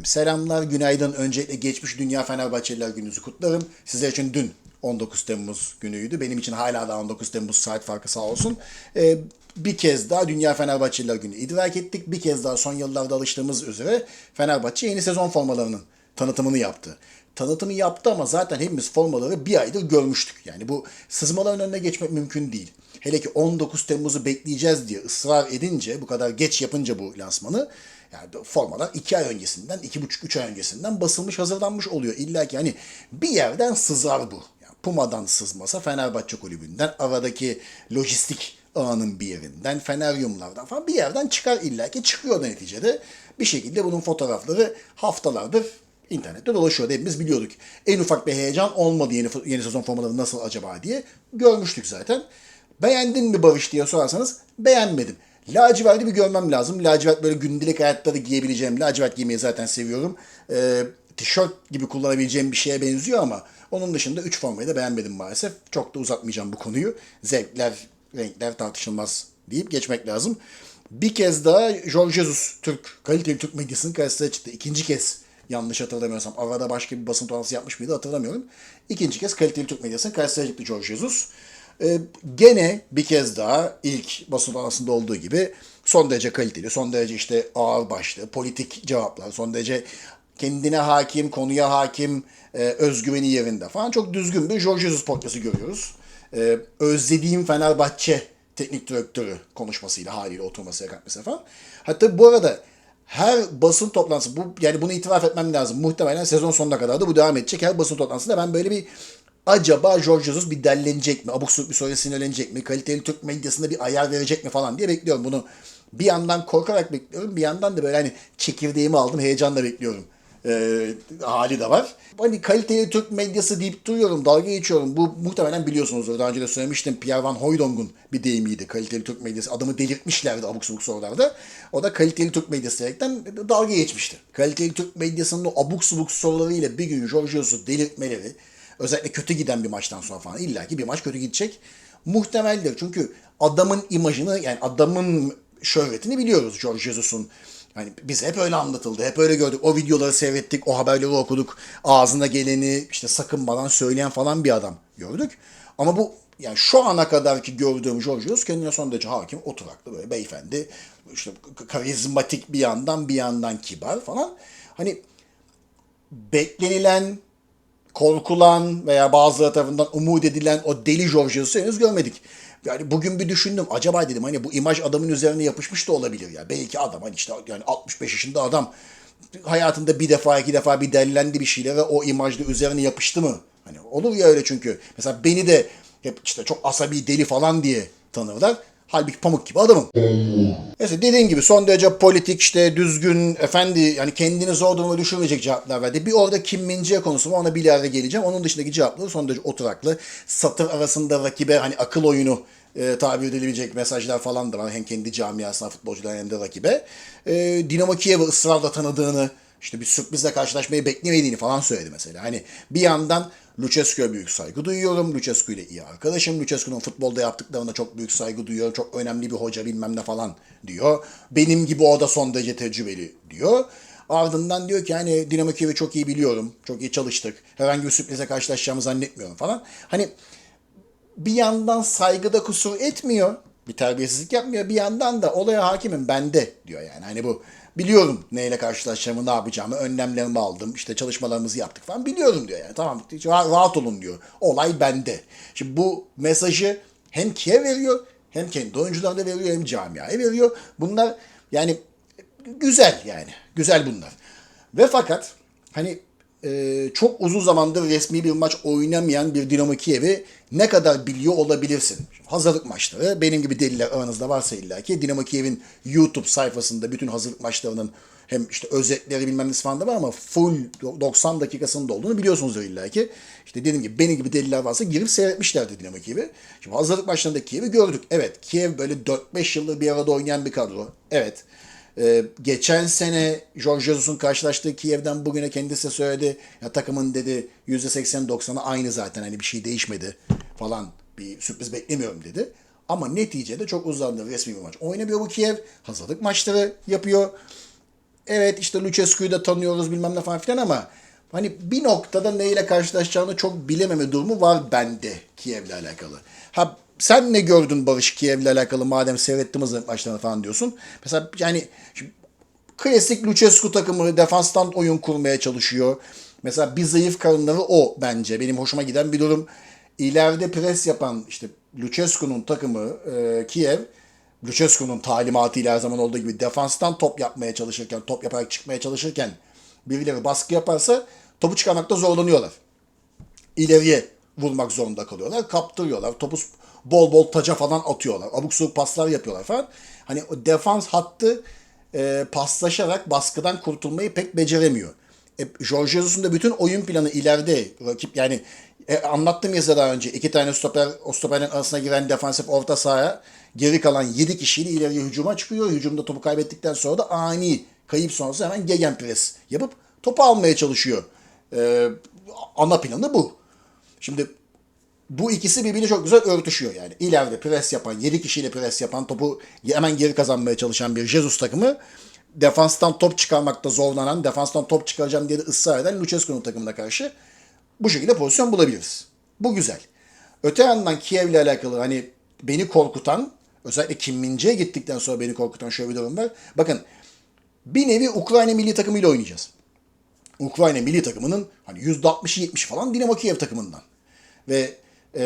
Efendim, selamlar, günaydın. Öncelikle geçmiş Dünya Fenerbahçeliler gününüzü kutlarım. Sizler için dün 19 Temmuz günüydü. Benim için hala da 19 Temmuz saat farkı sağ olsun. Ee, bir kez daha Dünya Fenerbahçeliler günü idrak ettik. Bir kez daha son yıllarda alıştığımız üzere Fenerbahçe yeni sezon formalarının tanıtımını yaptı. Tanıtımı yaptı ama zaten hepimiz formaları bir aydır görmüştük. Yani bu sızmaların önüne geçmek mümkün değil. Hele ki 19 Temmuz'u bekleyeceğiz diye ısrar edince, bu kadar geç yapınca bu lansmanı, yani formalar 2 ay öncesinden, 2,5-3 ay öncesinden basılmış, hazırlanmış oluyor. İlla ki hani bir yerden sızar bu. Yani Puma'dan sızmasa Fenerbahçe kulübünden, aradaki lojistik ağının bir yerinden, Feneryumlardan falan bir yerden çıkar illa ki çıkıyor neticede. Bir şekilde bunun fotoğrafları haftalardır internette dolaşıyor. Hepimiz biliyorduk. En ufak bir heyecan olmadı yeni, yeni sezon formaları nasıl acaba diye. Görmüştük zaten. Beğendin mi Barış diye sorarsanız beğenmedim. Lacivert'i bir görmem lazım. Lacivert böyle gündelik hayatta da giyebileceğim. Lacivert giymeyi zaten seviyorum. Ee, tişört gibi kullanabileceğim bir şeye benziyor ama onun dışında 3 formayı da beğenmedim maalesef. Çok da uzatmayacağım bu konuyu. Zevkler, renkler tartışılmaz deyip geçmek lazım. Bir kez daha Jorge Jesus, Türk, kaliteli Türk medyasının karşısına çıktı. İkinci kez yanlış hatırlamıyorsam. Arada başka bir basın toplantısı yapmış mıydı hatırlamıyorum. İkinci kez kaliteli Türk medyasının karşısına çıktı Jorge Jesus. Ee, gene bir kez daha ilk basın toplantısında olduğu gibi son derece kaliteli, son derece işte ağır başlı, politik cevaplar, son derece kendine hakim, konuya hakim, e, özgüveni yerinde falan çok düzgün bir Jorge Jesus portresi görüyoruz. Ee, özlediğim Fenerbahçe teknik direktörü konuşmasıyla haliyle oturmasıyla kalkmasıyla falan. Hatta bu arada her basın toplantısı bu yani bunu itiraf etmem lazım. Muhtemelen sezon sonuna kadar da bu devam edecek. Her basın toplantısında ben böyle bir acaba Jorge Jesus bir dellenecek mi? Abuk bir soruya sinirlenecek mi? Kaliteli Türk medyasında bir ayar verecek mi falan diye bekliyorum bunu. Bir yandan korkarak bekliyorum. Bir yandan da böyle hani çekirdeğimi aldım. Heyecanla bekliyorum. Ee, hali de var. Hani kaliteli Türk medyası deyip duruyorum. Dalga geçiyorum. Bu muhtemelen biliyorsunuzdur. Daha önce de söylemiştim. Pierre Van Hooydonk'un bir deyimiydi. Kaliteli Türk medyası. Adamı delirtmişlerdi abuk subuk sorularda. O da kaliteli Türk medyası diyerekten dalga geçmişti. Kaliteli Türk medyasının o abuk subuk sorularıyla bir gün Jorge Jesus'u delirtmeleri, özellikle kötü giden bir maçtan sonra falan illaki bir maç kötü gidecek muhtemeldir. Çünkü adamın imajını yani adamın şöhretini biliyoruz George Jesus'un. Yani biz hep öyle anlatıldı, hep öyle gördük. O videoları seyrettik, o haberleri okuduk. Ağzına geleni işte sakınmadan söyleyen falan bir adam gördük. Ama bu yani şu ana kadar ki gördüğüm George Jesus kendine son derece hakim, oturaklı böyle beyefendi. işte karizmatik bir yandan bir yandan kibar falan. Hani beklenilen korkulan veya bazıları tarafından umut edilen o deli George Jesus'u henüz görmedik. Yani bugün bir düşündüm. Acaba dedim hani bu imaj adamın üzerine yapışmış da olabilir ya. Belki adam hani işte yani 65 yaşında adam hayatında bir defa iki defa bir delilendi bir şeyler ve o imajda üzerine yapıştı mı? Hani olur ya öyle çünkü. Mesela beni de hep işte çok asabi deli falan diye tanırlar. Halbuki pamuk gibi adamım. Neyse dediğim gibi son derece politik işte düzgün efendi yani kendini zor duruma düşürmeyecek cevaplar verdi. Bir orada Kim Min-jae konusu var ona bir ileride geleceğim. Onun dışındaki cevapları son derece oturaklı. Satır arasında rakibe hani akıl oyunu e, tabir edilebilecek mesajlar falan da var. Hem kendi camiasına futbolcular hem de rakibe. E, Dinamo Kiev'i ısrarla tanıdığını işte bir sürprizle karşılaşmayı beklemediğini falan söyledi mesela. Hani bir yandan Lucescu'ya büyük saygı duyuyorum. Lucescu ile iyi arkadaşım. Lucescu'nun futbolda yaptıklarına çok büyük saygı duyuyorum. Çok önemli bir hoca bilmem ne falan diyor. Benim gibi o da son derece tecrübeli diyor. Ardından diyor ki hani Dinamo Kiev'i çok iyi biliyorum. Çok iyi çalıştık. Herhangi bir sürprize karşılaşacağımı zannetmiyorum falan. Hani bir yandan saygıda kusur etmiyor. Bir terbiyesizlik yapmıyor. Bir yandan da olaya hakimim bende diyor yani. Hani bu biliyorum neyle karşılaşacağımı, ne yapacağımı, önlemlerimi aldım, işte çalışmalarımızı yaptık falan biliyorum diyor yani. Tamam rahat olun diyor. Olay bende. Şimdi bu mesajı hem Kiev veriyor, hem kendi oyuncularına veriyor, hem camiaya veriyor. Bunlar yani güzel yani. Güzel bunlar. Ve fakat hani e, çok uzun zamandır resmi bir maç oynamayan bir Dinamo Kiev'i ne kadar biliyor olabilirsin? Hazırlık maçları benim gibi deliler aranızda varsa illa Dinamo Kiev'in YouTube sayfasında bütün hazırlık maçlarının hem işte özetleri bilmem nesi falan da var ama full 90 dakikasında olduğunu biliyorsunuzdur illa ki. İşte dediğim gibi benim gibi deliler varsa girip seyretmişlerdi Dinamo Kiev'i. Şimdi hazırlık maçlarında Kiev'i gördük. Evet Kiev böyle 4-5 yıldır bir arada oynayan bir kadro. Evet. Ee, geçen sene Jorge Jesus'un karşılaştığı Kiev'den bugüne kendisi söyledi. Ya takımın dedi %80-90'ı aynı zaten hani bir şey değişmedi falan bir sürpriz beklemiyorum dedi. Ama neticede çok uzandı resmi bir maç. Oynamıyor bu Kiev. Hazırlık maçları yapıyor. evet işte Lucescu'yu da tanıyoruz bilmem ne falan filan ama hani bir noktada neyle karşılaşacağını çok bilememe durumu var bende Kiev'le alakalı. Ha sen ne gördün Barış Kiev'le alakalı madem seyrettim hazırlık maçlarını falan diyorsun. Mesela yani şimdi klasik Lucescu takımı defanstan oyun kurmaya çalışıyor. Mesela bir zayıf karınları o bence. Benim hoşuma giden bir durum. İleride pres yapan işte Lucescu'nun takımı e, Kiev, Lucescu'nun talimatıyla her zaman olduğu gibi defanstan top yapmaya çalışırken, top yaparak çıkmaya çalışırken birileri baskı yaparsa topu çıkarmakta zorlanıyorlar. İleriye vurmak zorunda kalıyorlar. Kaptırıyorlar. Topu bol bol taca falan atıyorlar. Abuk sabuk paslar yapıyorlar falan. Hani o defans hattı e, paslaşarak baskıdan kurtulmayı pek beceremiyor. E, Jorge Jesus'un da bütün oyun planı ileride rakip yani e, anlattım ya daha önce iki tane stoper o stoperlerin arasına giren defansif orta sahaya geri kalan 7 kişiyle ileriye hücuma çıkıyor. Hücumda topu kaybettikten sonra da ani kayıp sonrası hemen gegenpress yapıp topu almaya çalışıyor. E, ana planı bu. Şimdi bu ikisi birbiriyle çok güzel örtüşüyor yani. İleride pres yapan, 7 kişiyle pres yapan, topu hemen geri kazanmaya çalışan bir Jesus takımı defanstan top çıkarmakta zorlanan, defanstan top çıkaracağım diye de ısrar eden Lucescu'nun takımına karşı bu şekilde pozisyon bulabiliriz. Bu güzel. Öte yandan Kiev ile alakalı hani beni korkutan, özellikle Kim Min-jae gittikten sonra beni korkutan şöyle bir durum var. Bakın bir nevi Ukrayna milli takımıyla oynayacağız. Ukrayna milli takımının hani %60'ı 70 falan Dinamo Kiev takımından. Ve e,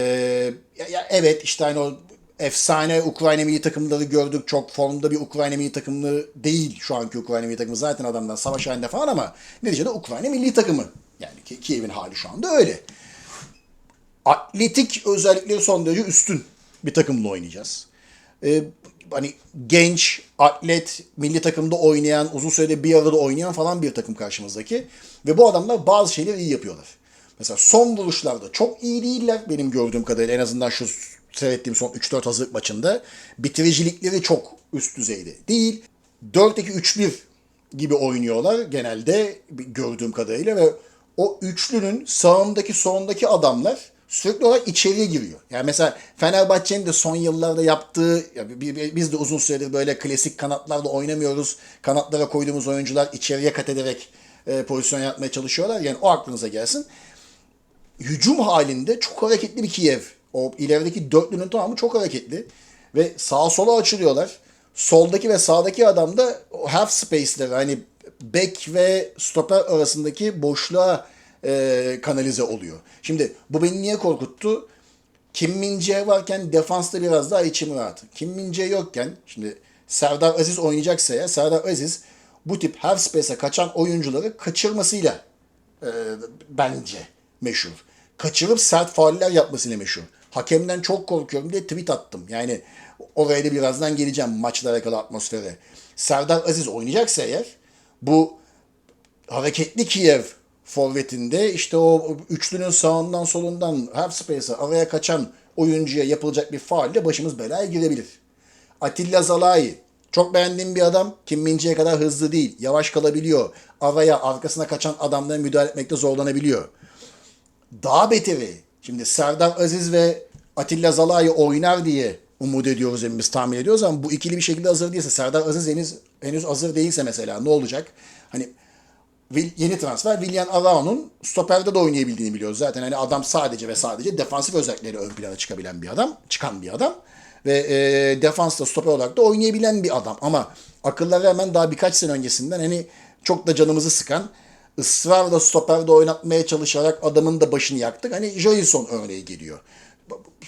ya, ya evet işte hani o efsane Ukrayna milli takımları gördük. Çok formda bir Ukrayna milli takımı değil şu anki Ukrayna milli takımı. Zaten adamlar savaş halinde falan ama neticede Ukrayna milli takımı. Yani Ki- Kiev'in hali şu anda öyle. Atletik özellikleri son derece üstün bir takımla oynayacağız. Ee, hani genç, atlet, milli takımda oynayan, uzun sürede bir arada oynayan falan bir takım karşımızdaki. Ve bu adamlar bazı şeyleri iyi yapıyorlar. Mesela son vuruşlarda çok iyi değiller benim gördüğüm kadarıyla en azından şu seyrettiğim son 3-4 hazırlık maçında. Bitiricilikleri çok üst düzeyde değil. 4-2-3-1 gibi oynuyorlar genelde gördüğüm kadarıyla ve o üçlünün sağındaki solundaki adamlar sürekli olarak içeriye giriyor. Yani mesela Fenerbahçe'nin de son yıllarda yaptığı, ya bi- bi- biz de uzun süredir böyle klasik kanatlarla oynamıyoruz. Kanatlara koyduğumuz oyuncular içeriye kat ederek e, pozisyon yapmaya çalışıyorlar. Yani o aklınıza gelsin hücum halinde çok hareketli bir Kiev. O ilerideki dörtlünün tamamı çok hareketli. Ve sağa sola açılıyorlar. Soldaki ve sağdaki adam da half space'leri hani bek ve stoper arasındaki boşluğa e, kanalize oluyor. Şimdi bu beni niye korkuttu? Kim Min-jae varken defansta biraz daha içim rahat. Kim Min-jae yokken şimdi Serdar Aziz oynayacaksa ya Serdar Aziz bu tip half space'e kaçan oyuncuları kaçırmasıyla e, bence meşhur. Kaçırıp sert fauller yapmasıyla meşhur. Hakemden çok korkuyorum diye tweet attım. Yani oraya da birazdan geleceğim maçla alakalı atmosfere. Serdar Aziz oynayacaksa eğer bu hareketli Kiev forvetinde işte o üçlünün sağından solundan half space'e araya kaçan oyuncuya yapılacak bir faulle başımız belaya girebilir. Atilla Zalai. Çok beğendiğim bir adam. Kim Min-jae'ye kadar hızlı değil. Yavaş kalabiliyor. Araya arkasına kaçan adamlara müdahale etmekte zorlanabiliyor. Daha beteri. Şimdi Serdar Aziz ve Atilla Zalai oynar diye umut ediyoruz hepimiz tahmin ediyoruz ama bu ikili bir şekilde hazır değilse Serdar Aziz henüz, henüz hazır değilse mesela ne olacak? Hani yeni transfer William Arao'nun stoperde de oynayabildiğini biliyoruz. Zaten hani adam sadece ve sadece defansif özellikleri ön plana çıkabilen bir adam, çıkan bir adam. Ve e, defansta stoper olarak da oynayabilen bir adam. Ama akıllara hemen daha birkaç sene öncesinden hani çok da canımızı sıkan, ısrarla stoperde oynatmaya çalışarak adamın da başını yaktık. Hani Jailson örneği geliyor.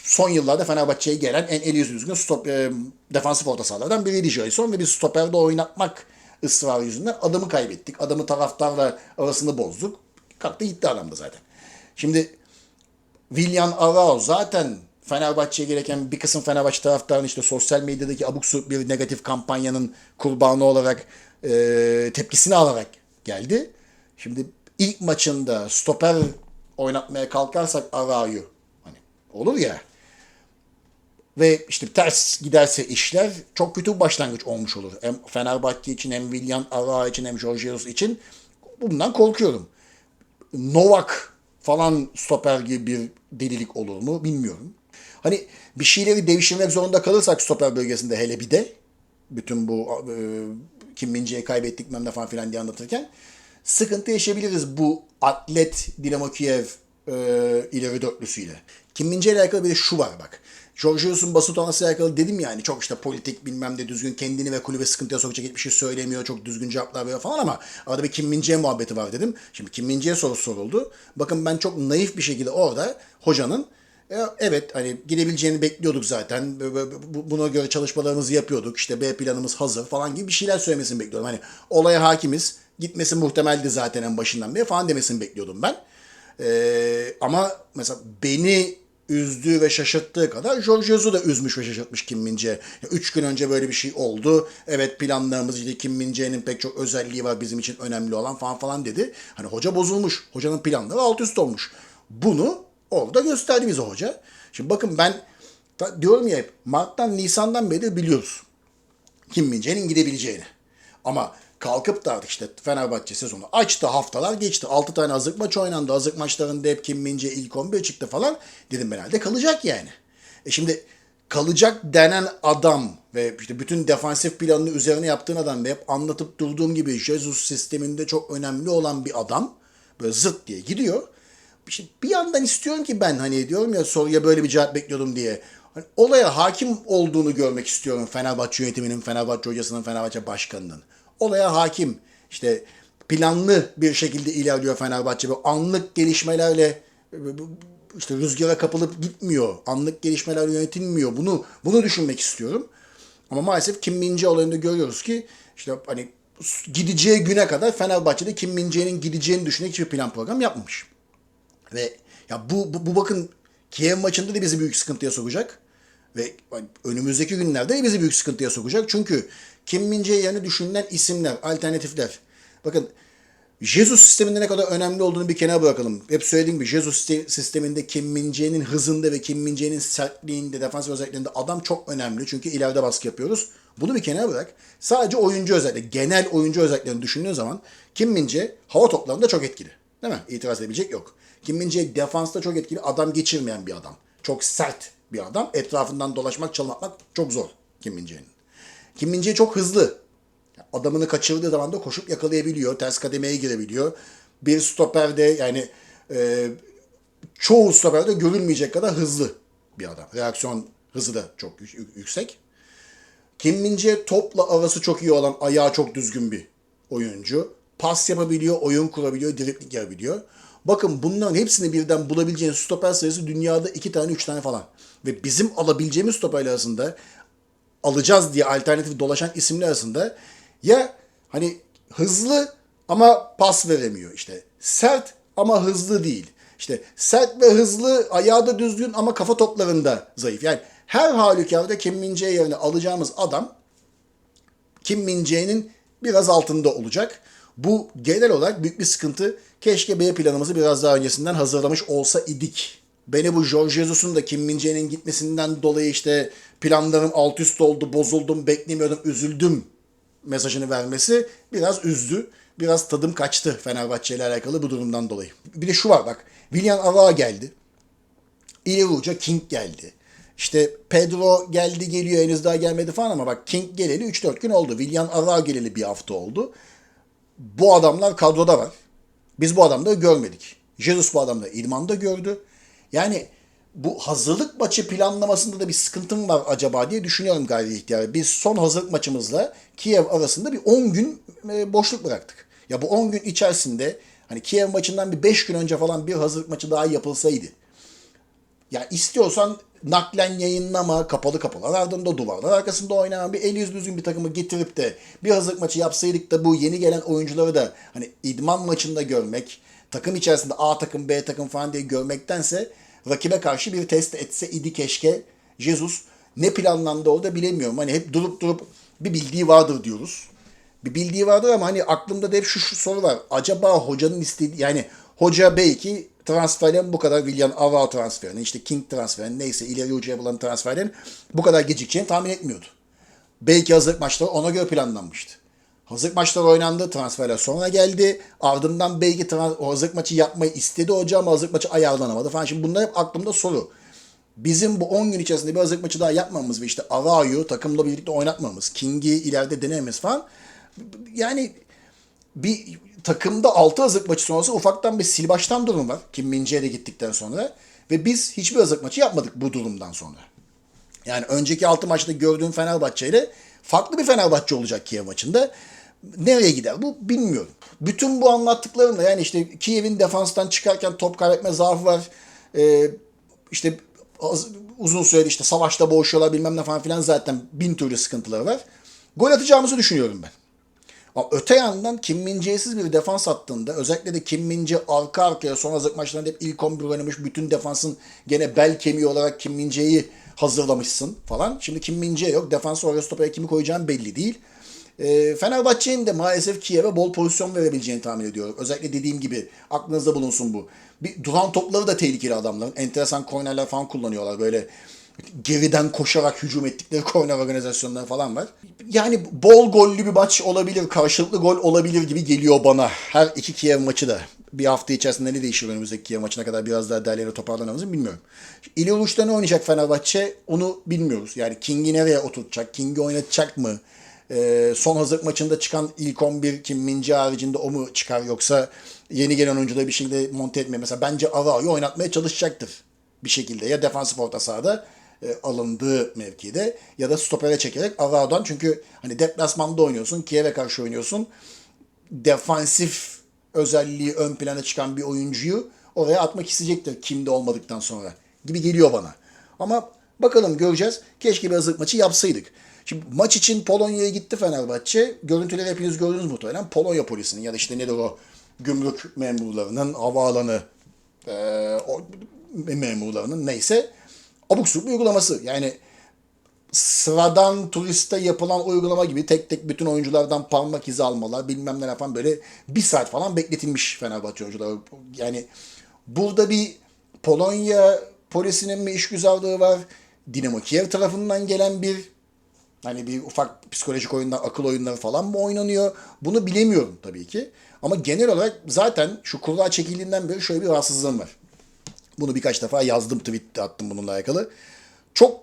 Son yıllarda Fenerbahçe'ye gelen en eli yüzü düzgün stop, e, defansif orta sahalardan biriydi Jailson ve biz stoperde oynatmak ısrarı yüzünden adamı kaybettik. Adamı taraftarla arasını bozduk. Kalktı gitti adam da zaten. Şimdi William Arao zaten Fenerbahçe'ye gereken bir kısım Fenerbahçe taraftarının işte sosyal medyadaki abuk bir negatif kampanyanın kurbanı olarak e, tepkisini alarak geldi. Şimdi ilk maçında stoper oynatmaya kalkarsak Arao'yu hani olur ya ve işte ters giderse işler çok kötü bir başlangıç olmuş olur. Hem Fenerbahçe için hem William Arao için hem Jorge Jesus için bundan korkuyorum. Novak falan stoper gibi bir delilik olur mu bilmiyorum. Hani bir şeyleri devşirmek zorunda kalırsak stoper bölgesinde hele bir de bütün bu e, Kim Min-jae'yi kaybettik falan filan diye anlatırken. Sıkıntı yaşayabiliriz bu atlet Dinamo Kiev e, ileri dörtlüsüyle. Kim Min-jae ile alakalı bir de şu var bak. George Jesus'un basın toplantısıyla alakalı dedim yani çok işte politik bilmem de düzgün kendini ve kulübe sıkıntıya sokacak hiçbir şey söylemiyor. Çok düzgün cevaplar veriyor falan ama arada bir Kim Min-jae muhabbeti var dedim. Şimdi Kim Min-jae sorusu soruldu. Bakın ben çok naif bir şekilde orada hocanın e, Evet hani gidebileceğini bekliyorduk zaten. Bu- bu- bu- Buna göre çalışmalarımızı yapıyorduk. İşte B planımız hazır falan gibi bir şeyler söylemesini bekliyordum. Hani olaya hakimiz. Gitmesi muhtemeldi zaten en başından beri falan demesini bekliyordum ben. Ee, ama mesela beni üzdüğü ve şaşırttığı kadar George Jesus da üzmüş ve şaşırtmış Kim Min-jae. Ya Üç gün önce böyle bir şey oldu. Evet planlarımız işte Kim Min-jae'nin pek çok özelliği var bizim için önemli olan falan falan dedi. Hani hoca bozulmuş. Hocanın planları alt üst olmuş. Bunu orada gösterdi bize hoca. Şimdi bakın ben diyorum ya hep Mart'tan Nisan'dan beri biliyoruz. Kim Min-jae'nin gidebileceğini. Ama kalkıp da işte Fenerbahçe sezonu açtı haftalar geçti. 6 tane hazırlık maç oynandı. Hazırlık maçlarında hep Kim Min-jae ilk 11 çıktı falan. Dedim ben herhalde kalacak yani. E şimdi kalacak denen adam ve işte bütün defansif planını üzerine yaptığın adam ve hep anlatıp durduğum gibi Jesus sisteminde çok önemli olan bir adam böyle zıt diye gidiyor. Şimdi bir yandan istiyorum ki ben hani diyorum ya soruya böyle bir cevap bekliyordum diye. Hani olaya hakim olduğunu görmek istiyorum Fenerbahçe yönetiminin, Fenerbahçe hocasının, Fenerbahçe başkanının. Olaya hakim. İşte planlı bir şekilde ilerliyor Fenerbahçe. Böyle anlık gelişmelerle işte rüzgara kapılıp gitmiyor. Anlık gelişmeler yönetilmiyor. Bunu bunu düşünmek istiyorum. Ama maalesef Kim Min-jae olayında görüyoruz ki işte hani gideceği güne kadar Fenerbahçe'de Kim Min-jae'nin gideceğini düşünerek hiçbir plan program yapmamış. Ve ya bu, bu, bu bakın Kiev maçında da bizi büyük sıkıntıya sokacak. Ve önümüzdeki günlerde de bizi büyük sıkıntıya sokacak. Çünkü Kim Min-jae yerine düşünülen isimler, alternatifler. Bakın Jesus sisteminde ne kadar önemli olduğunu bir kenara bırakalım. Hep söylediğim gibi Jesus siste- sisteminde Kim Min-jae'nin hızında ve Kim Min-jae'nin sertliğinde, defansif özelliklerinde adam çok önemli. Çünkü ileride baskı yapıyoruz. Bunu bir kenara bırak. Sadece oyuncu özellikleri, genel oyuncu özelliklerini düşündüğün zaman Kim Min-jae hava toplarında çok etkili. Değil mi? İtiraz edebilecek yok. Kim Min-jae defansta çok etkili, adam geçirmeyen bir adam. Çok sert bir adam. Etrafından dolaşmak, çalmak çok zor Kim Min-jae'nin. Kim Min-jae çok hızlı. Adamını kaçırdığı zaman da koşup yakalayabiliyor. Ters kademeye girebiliyor. Bir stoperde yani e, çoğu stoperde görülmeyecek kadar hızlı bir adam. Reaksiyon hızı da çok yü- yü- yüksek. Kim Min-jae topla arası çok iyi olan, ayağı çok düzgün bir oyuncu. Pas yapabiliyor, oyun kurabiliyor, dripling yapabiliyor. Bakın bunların hepsini birden bulabileceğiniz stoper sayısı dünyada iki tane, üç tane falan. Ve bizim alabileceğimiz stoperler arasında alacağız diye alternatif dolaşan isimler arasında ya hani hızlı ama pas veremiyor işte. Sert ama hızlı değil. İşte sert ve hızlı, ayağı da düzgün ama kafa toplarında zayıf. Yani her halükarda Kim Min-jae yerine alacağımız adam Kim Min-jae'nin biraz altında olacak. Bu genel olarak büyük bir sıkıntı. Keşke B planımızı biraz daha öncesinden hazırlamış olsa idik. Beni bu Jorge Jesus'un da Kim Min-jae'nin gitmesinden dolayı işte planlarım alt üst oldu, bozuldum, beklemiyordum, üzüldüm mesajını vermesi biraz üzdü. Biraz tadım kaçtı Fenerbahçe ile alakalı bu durumdan dolayı. Bir de şu var bak. William Ava geldi. İleri uca King geldi. İşte Pedro geldi geliyor henüz daha gelmedi falan ama bak King geleli 3-4 gün oldu. William Ava geleli bir hafta oldu. Bu adamlar kadroda var. Biz bu adamları görmedik. Jesus bu adamları idmanda gördü. Yani bu hazırlık maçı planlamasında da bir sıkıntım var acaba diye düşünüyorum gayri ihtiyar. Biz son hazırlık maçımızla Kiev arasında bir 10 gün e, boşluk bıraktık. Ya bu 10 gün içerisinde hani Kiev maçından bir 5 gün önce falan bir hazırlık maçı daha yapılsaydı. Ya istiyorsan naklen yayınlama, kapalı kapalı ardında duvarlar arkasında oynanan bir el yüz düzgün bir takımı getirip de bir hazırlık maçı yapsaydık da bu yeni gelen oyuncuları da hani idman maçında görmek, takım içerisinde A takım, B takım falan diye görmektense rakibe karşı bir test etse idi keşke Jesus ne planlandı orada bilemiyorum. Hani hep durup durup bir bildiği vardır diyoruz. Bir bildiği vardır ama hani aklımda da hep şu, şu soru var. Acaba hocanın istediği yani hoca belki transferlerin bu kadar William Ava transferinin işte King transferinin neyse ileri ucu yapılan transferlerin bu kadar gecikeceğini tahmin etmiyordu. Belki hazırlık maçları ona göre planlanmıştı. Hazırlık maçları oynandı, transferler sonra geldi. Ardından belki o hazırlık maçı yapmayı istedi hoca ama hazırlık maçı ayarlanamadı falan. Şimdi bunlar hep aklımda soru. Bizim bu 10 gün içerisinde bir hazırlık maçı daha yapmamız ve işte Arao'yu takımla birlikte oynatmamız, King'i ileride denememiz falan yani bir takımda 6 hazırlık maçı sonrası ufaktan bir sil baştan durum var. Kim Mince'ye de gittikten sonra. Ve biz hiçbir hazırlık maçı yapmadık bu durumdan sonra. Yani önceki 6 maçta gördüğüm Fenerbahçe ile farklı bir Fenerbahçe olacak Kiev maçında. Nereye gider bu bilmiyorum. Bütün bu anlattıklarımla yani işte Kiev'in defanstan çıkarken top kaybetme zaafı var. Ee, işte az- uzun süreli işte savaşta boğuşuyorlar bilmem ne falan filan zaten bin türlü sıkıntıları var. Gol atacağımızı düşünüyorum ben. Ama öte yandan Kim Min-jae'siz bir defans attığında özellikle de Kim Min-jae arka arkaya son hazırlık maçlarında hep ilk 11 oynamış bütün defansın gene bel kemiği olarak Kim Min-jae'yi hazırlamışsın falan. Şimdi Kim Min-jae yok. Defansı oraya stopere kimi koyacağım belli değil. E, Fenerbahçe'nin de maalesef Kiev'e bol pozisyon verebileceğini tahmin ediyorum. Özellikle dediğim gibi aklınızda bulunsun bu. Bir duran topları da tehlikeli adamların. Enteresan kornerler falan kullanıyorlar. Böyle geriden koşarak hücum ettikleri korner organizasyonları falan var. Yani bol gollü bir maç olabilir, karşılıklı gol olabilir gibi geliyor bana. Her iki Kiev maçı da. Bir hafta içerisinde ne değişir önümüzdeki Kiev maçına kadar biraz daha derleyerek toparlanamızı bilmiyorum. İleri uçta ne oynayacak Fenerbahçe onu bilmiyoruz. Yani King'i nereye oturtacak, King'i oynatacak mı? Ee, son hazırlık maçında çıkan ilk 11 Kim Minci haricinde o mu çıkar yoksa yeni gelen oyuncuları bir şekilde monte etmeye mesela bence Arao'yu oynatmaya çalışacaktır bir şekilde ya defansif orta sahada e, alındığı mevkide ya da stopere çekerek Arao'dan çünkü hani deplasmanda oynuyorsun Kiev'e karşı oynuyorsun defansif özelliği ön plana çıkan bir oyuncuyu oraya atmak isteyecektir kimde olmadıktan sonra gibi geliyor bana. Ama bakalım göreceğiz. Keşke bir hazırlık maçı yapsaydık. Şimdi maç için Polonya'ya gitti Fenerbahçe. Görüntüleri hepiniz gördünüz muhtemelen. Polonya polisinin ya da işte nedir o gümrük memurlarının, havaalanı e, o, memurlarının neyse abuk subuk uygulaması. Yani sıradan turiste yapılan uygulama gibi tek tek bütün oyunculardan parmak izi almalar bilmem ne yapan böyle bir saat falan bekletilmiş Fenerbahçe oyuncuları. Yani burada bir Polonya polisinin bir işgüzarlığı var. Dinamo Kiev tarafından gelen bir hani bir ufak psikolojik oyunlar, akıl oyunları falan mı oynanıyor? Bunu bilemiyorum tabii ki. Ama genel olarak zaten şu kurra çekildiğinden beri şöyle bir rahatsızlığım var. Bunu birkaç defa yazdım, tweet attım bununla alakalı. Çok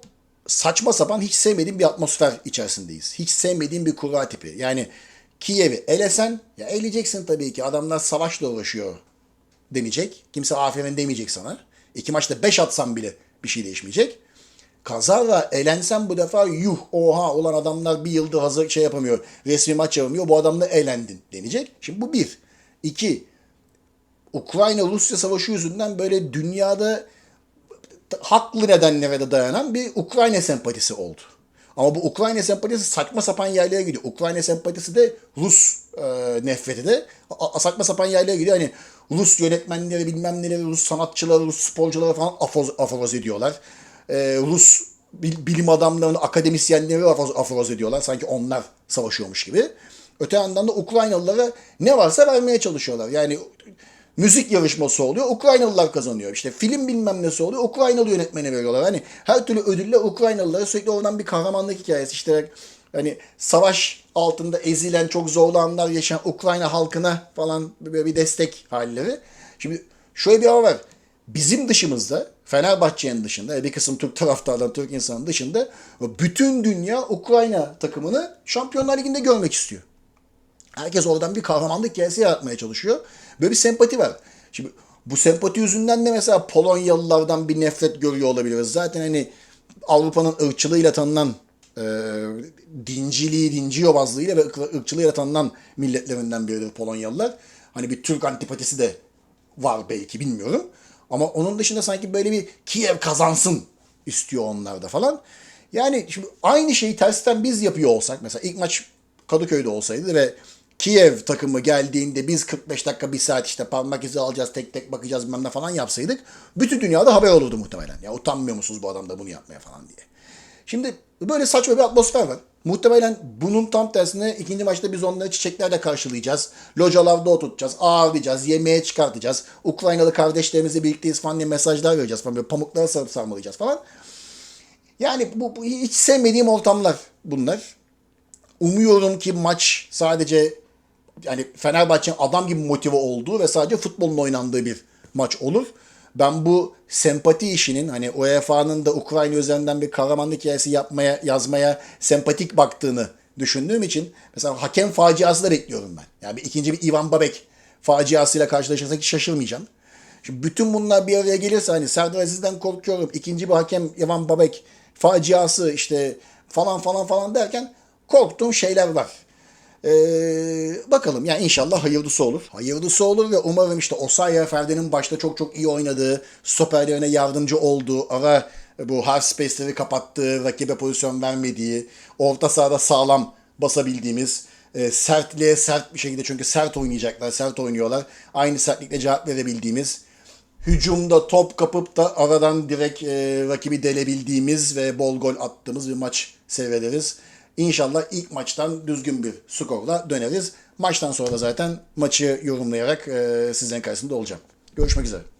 saçma sapan hiç sevmediğim bir atmosfer içerisindeyiz. Hiç sevmediğim bir kurra tipi. Yani Kiev'i elesen, ya eleyeceksin tabii ki. Adamlar savaşla uğraşıyor deneyecek. Kimse aferin demeyecek sana. İki maçta 5 atsan bile bir şey değişmeyecek. Kazara elensen bu defa yuh oha olan adamlar bir yıldır hazır şey yapamıyor. Resmi maç yapamıyor. Bu adamla elendin deneyecek. Şimdi bu bir. İki. Ukrayna-Rusya savaşı yüzünden böyle dünyada haklı nedenlere de dayanan bir Ukrayna sempatisi oldu. Ama bu Ukrayna sempatisi saçma sapan yerlere gidiyor. Ukrayna sempatisi de Rus e, nefreti de a- saçma sapan yerlere gidiyor. Hani Rus yönetmenleri bilmem neleri, Rus sanatçıları, Rus sporcuları falan aforoz, aforoz ediyorlar. E, Rus bil- bilim adamlarını, akademisyenleri aforoz, ediyorlar. Sanki onlar savaşıyormuş gibi. Öte yandan da Ukraynalılara ne varsa vermeye çalışıyorlar. Yani müzik yarışması oluyor. Ukraynalılar kazanıyor. İşte film bilmem nesi oluyor. Ukraynalı yönetmene veriyorlar. Hani her türlü ödülle Ukraynalılara sürekli oradan bir kahramanlık hikayesi. İşte hani savaş altında ezilen, çok zorlu anlar yaşayan Ukrayna halkına falan böyle bir destek halleri. Şimdi şöyle bir hava var. Bizim dışımızda, Fenerbahçe'nin dışında, bir kısım Türk taraftarları, Türk insanın dışında bütün dünya Ukrayna takımını Şampiyonlar Ligi'nde görmek istiyor. Herkes oradan bir kahramanlık hikayesi yaratmaya çalışıyor. Böyle bir sempati var. Şimdi bu sempati yüzünden de mesela Polonyalılardan bir nefret görüyor olabiliriz. Zaten hani Avrupa'nın ırkçılığıyla tanınan e, dinciliği, dinci yobazlığıyla ve ırk- ırkçılığıyla tanınan milletlerinden biridir Polonyalılar. Hani bir Türk antipatisi de var belki bilmiyorum. Ama onun dışında sanki böyle bir Kiev kazansın istiyor onlar da falan. Yani şimdi aynı şeyi tersten biz yapıyor olsak mesela ilk maç Kadıköy'de olsaydı ve Kiev takımı geldiğinde biz 45 dakika bir saat işte parmak izi alacağız tek tek bakacağız bilmem ne falan yapsaydık bütün dünyada haber olurdu muhtemelen. Ya utanmıyor musunuz bu adamda bunu yapmaya falan diye. Şimdi böyle saçma bir atmosfer var. Muhtemelen bunun tam tersine ikinci maçta biz onları çiçeklerle karşılayacağız. Localarda oturtacağız, ağırlayacağız, yemeğe çıkartacağız. Ukraynalı kardeşlerimizle birlikteyiz falan diye mesajlar vereceğiz falan. Böyle pamuklara sarıp sarmalayacağız falan. Yani bu, bu hiç sevmediğim ortamlar bunlar. Umuyorum ki maç sadece yani Fenerbahçe'nin adam gibi motive olduğu ve sadece futbolun oynandığı bir maç olur. Ben bu sempati işinin hani UEFA'nın da Ukrayna üzerinden bir kahramanlık hikayesi yapmaya, yazmaya sempatik baktığını düşündüğüm için mesela hakem faciası da bekliyorum ben. Yani bir, ikinci bir Ivan Babek faciasıyla karşılaşırsak hiç şaşırmayacağım. Şimdi bütün bunlar bir araya gelirse hani Serdar Aziz'den korkuyorum. ikinci bir hakem Ivan Babek faciası işte falan falan falan derken korktuğum şeyler var. Ee, bakalım yani inşallah hayırlısı olur. Hayırlısı olur ve umarım işte Osaya Ferdi'nin başta çok çok iyi oynadığı, stoperlerine yardımcı olduğu, ara bu half space'leri kapattığı, rakibe pozisyon vermediği, orta sahada sağlam basabildiğimiz, e, sertliğe sert bir şekilde çünkü sert oynayacaklar, sert oynuyorlar. Aynı sertlikle cevap verebildiğimiz, hücumda top kapıp da aradan direkt e, rakibi delebildiğimiz ve bol gol attığımız bir maç seyrederiz. İnşallah ilk maçtan düzgün bir skorla döneriz. Maçtan sonra zaten maçı yorumlayarak e, sizlerin karşısında olacağım. Görüşmek üzere.